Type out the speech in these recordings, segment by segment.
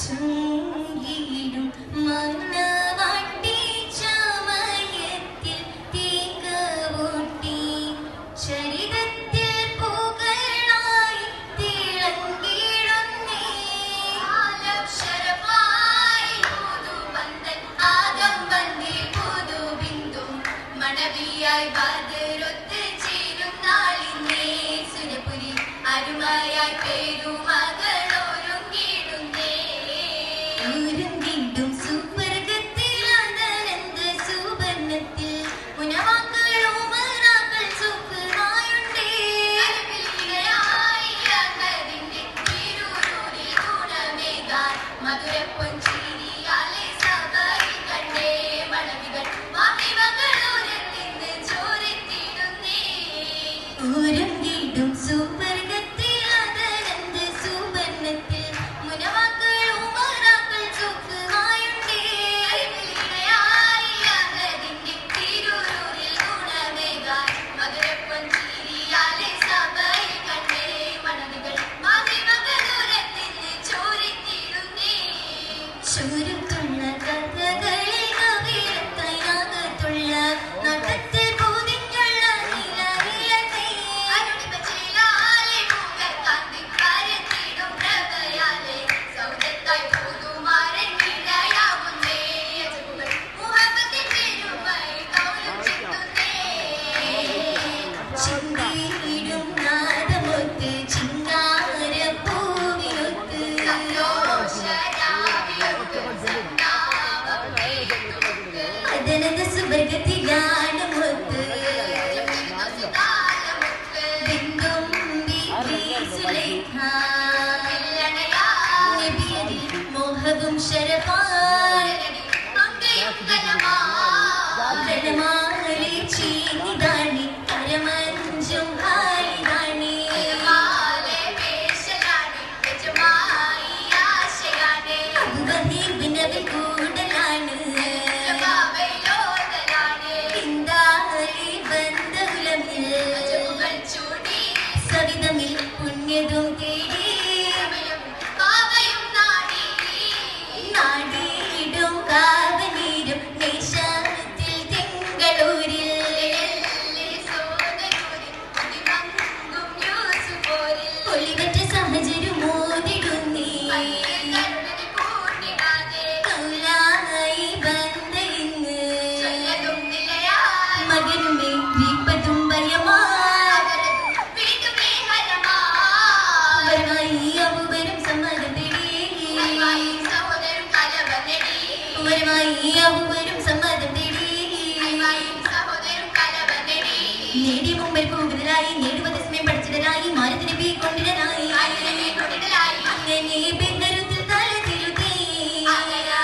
ചുങ്കിടും മന Sim, എല്ലാവരും സമ്മതം തേടി നേടി മുമ്പിൽ കൂടുതലായി നേടുവത് സമയം പഠിച്ചിടനായി മാനത്തിന് പേ കൊണ്ടിടനായി അങ്ങനെ പെരുത്തിൽ തല തിരുത്തി അങ്ങനെ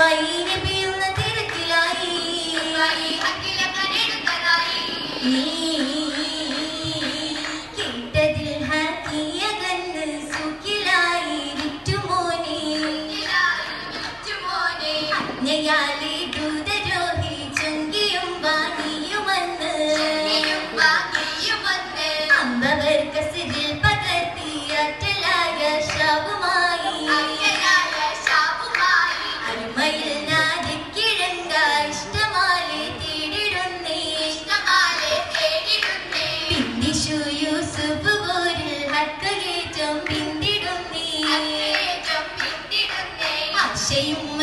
ela